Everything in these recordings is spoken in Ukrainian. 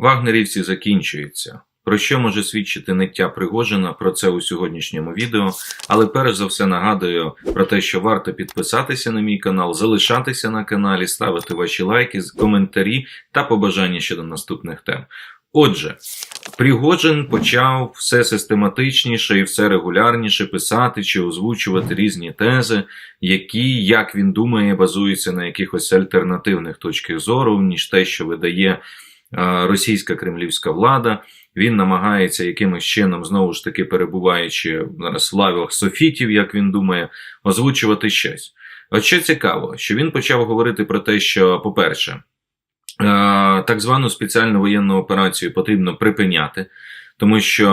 Вагнерівці закінчуються. Про що може свідчити ниття Пригожина про це у сьогоднішньому відео. Але перш за все нагадую про те, що варто підписатися на мій канал, залишатися на каналі, ставити ваші лайки, коментарі та побажання щодо наступних тем. Отже, Пригожин почав все систематичніше і все регулярніше писати чи озвучувати різні тези, які, як він думає, базуються на якихось альтернативних точках зору, ніж те, що видає російська кремлівська влада. Він намагається якимось чином, знову ж таки, перебуваючи в лавах софітів, як він думає, озвучувати щось. От що цікаво, що він почав говорити про те, що, по-перше, так звану спеціальну воєнну операцію потрібно припиняти, тому що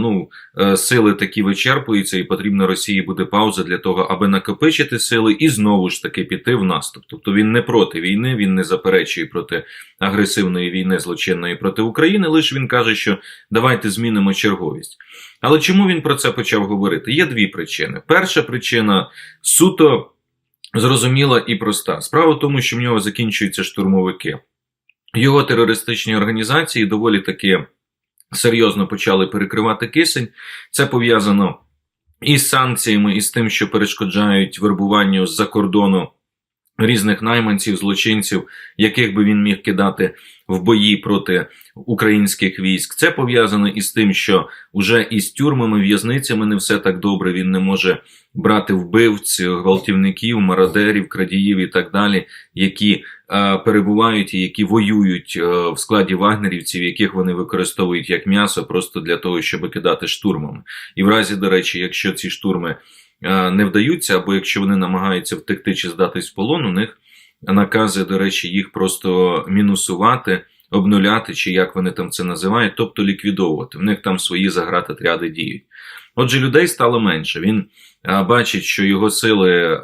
ну, е, сили такі вичерпуються, і потрібно Росії буде пауза для того, аби накопичити сили і знову ж таки піти в наступ. Тобто він не проти війни, він не заперечує проти агресивної війни злочинної проти України. Лише він каже, що давайте змінимо черговість. Але чому він про це почав говорити? Є дві причини. Перша причина суто зрозуміла і проста. Справа в тому, що в нього закінчуються штурмовики. Його терористичні організації доволі таки серйозно почали перекривати кисень. Це пов'язано із санкціями, і з тим, що перешкоджають вербуванню з-за кордону різних найманців, злочинців, яких би він міг кидати в бої проти українських військ. Це пов'язано із тим, що вже із тюрмами, в'язницями не все так добре. Він не може брати вбивць, гвалтівників, мародерів, крадіїв і так далі, які е, перебувають і які воюють е, в складі вагнерівців, яких вони використовують як м'ясо, просто для того, щоб кидати штурмами. І в разі, до речі, якщо ці штурми е, не вдаються, або якщо вони намагаються втекти чи здатись в полон, у них накази, до речі, їх просто мінусувати. Обнуляти, чи як вони там це називають, тобто ліквідовувати. В них там свої загратотряди діють. Отже, людей стало менше. Він бачить, що його сили е,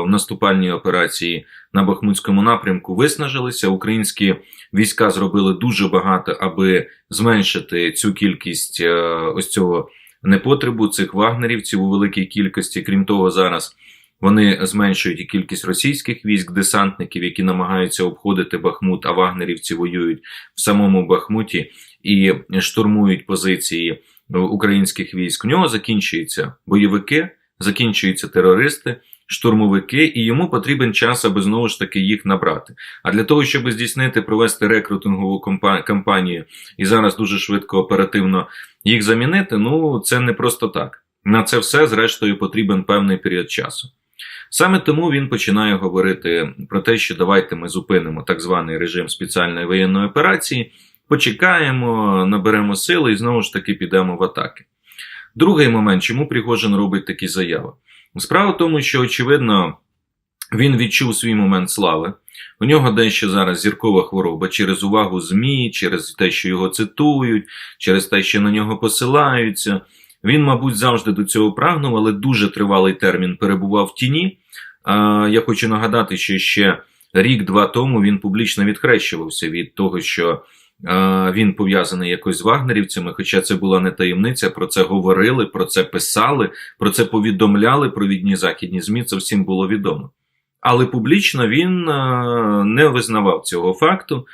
в наступальній операції на Бахмутському напрямку виснажилися. Українські війська зробили дуже багато, аби зменшити цю кількість е, ось цього непотребу цих вагнерівців у великій кількості. Крім того, зараз. Вони зменшують і кількість російських військ, десантників, які намагаються обходити Бахмут, а вагнерівці воюють в самому Бахмуті і штурмують позиції українських військ. У нього закінчуються бойовики, закінчуються терористи, штурмовики, і йому потрібен час, аби знову ж таки їх набрати. А для того, щоб здійснити, провести рекрутингову кампанію і зараз дуже швидко оперативно їх замінити, ну це не просто так. На це все, зрештою, потрібен певний період часу. Саме тому він починає говорити про те, що давайте ми зупинимо так званий режим спеціальної воєнної операції, почекаємо, наберемо сили і знову ж таки підемо в атаки. Другий момент, чому Пригожин робить такі заяви? Справа в тому, що, очевидно, він відчув свій момент слави. У нього дещо зараз зіркова хвороба через увагу ЗМІ, через те, що його цитують, через те, що на нього посилаються. Він, мабуть, завжди до цього прагнув, але дуже тривалий термін перебував в тіні. Я хочу нагадати, що ще рік-два тому він публічно відхрещувався від того, що він пов'язаний якось з вагнерівцями, хоча це була не таємниця, про це говорили, про це писали, про це повідомляли провідні західні ЗМІ, це всім було відомо. Але публічно він не визнавав цього факту.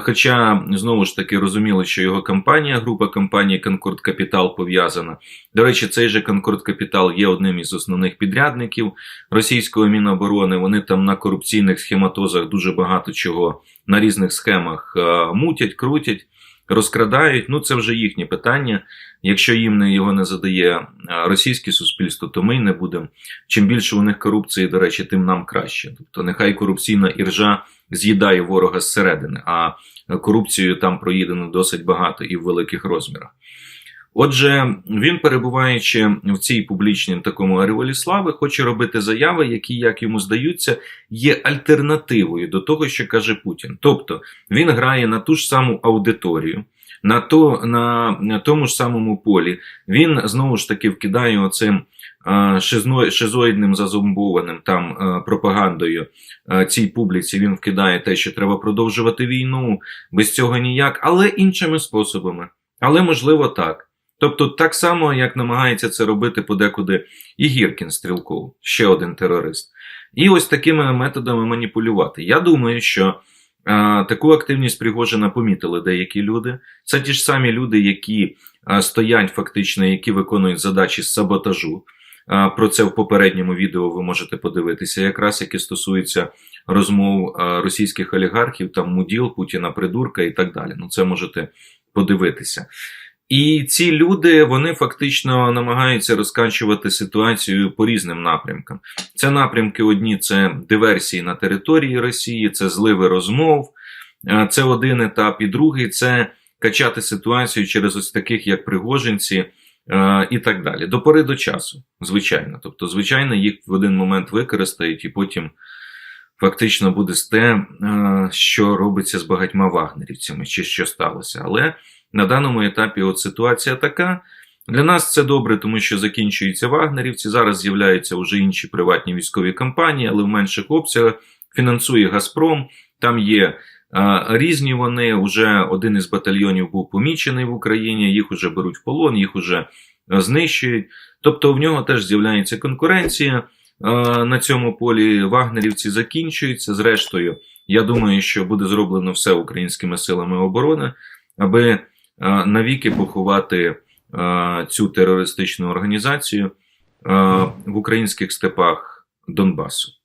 Хоча знову ж таки розуміли, що його компанія, група компанії Concord Capital пов'язана. До речі, цей же Concord Capital є одним із основних підрядників російської міноборони. Вони там на корупційних схематозах дуже багато чого на різних схемах мутять, крутять, розкрадають. Ну це вже їхнє питання. Якщо їм не його не задає російське суспільство, то ми не будемо. Чим більше у них корупції, до речі, тим нам краще. Тобто, нехай корупційна іржа з'їдає ворога зсередини, а корупцією там проїдено досить багато і в великих розмірах. Отже, він, перебуваючи в цій публічній такому ареволі слави, хоче робити заяви, які, як йому здаються, є альтернативою до того, що каже Путін. Тобто він грає на ту ж саму аудиторію, на то, на тому ж самому полі. Він знову ж таки вкидає оцим шизоїдним зазомбованим там пропагандою цій публіці. Він вкидає те, що треба продовжувати війну, без цього ніяк, але іншими способами. Але можливо так. Тобто, так само, як намагається це робити подекуди і Гіркін Стрілков, ще один терорист. І ось такими методами маніпулювати. Я думаю, що Е, Таку активність Пригожина помітили деякі люди. Це ті ж самі люди, які е, стоять фактично, які виконують задачі з саботажу. Е, Про це в попередньому відео ви можете подивитися, якраз які стосуються розмов е, російських олігархів, там Муділ, Путіна, Придурка і так далі. Ну, це можете подивитися. І ці люди вони фактично намагаються розкачувати ситуацію по різним напрямкам. Це напрямки одні це диверсії на території Росії, це зливи розмов. Це один етап, і другий це качати ситуацію через ось таких, як пригожинці, і так далі. До пори до часу, звичайно. Тобто, звичайно, їх в один момент використають, і потім фактично буде те, е, що робиться з багатьма вагнерівцями, чи що сталося. Але на даному етапі от ситуація така. Для нас це добре, тому що закінчуються вагнерівці. Зараз з'являються вже інші приватні військові компанії, але в менших обсягах фінансує Газпром. Там є а, різні вони. Уже один із батальйонів був помічений в Україні. Їх уже беруть в полон, їх уже знищують. Тобто в нього теж з'являється конкуренція на цьому полі. Вагнерівці закінчуються. Зрештою, я думаю, що буде зроблено все українськими силами оборони, аби навіки поховати цю терористичну організацію в українських степах Донбасу.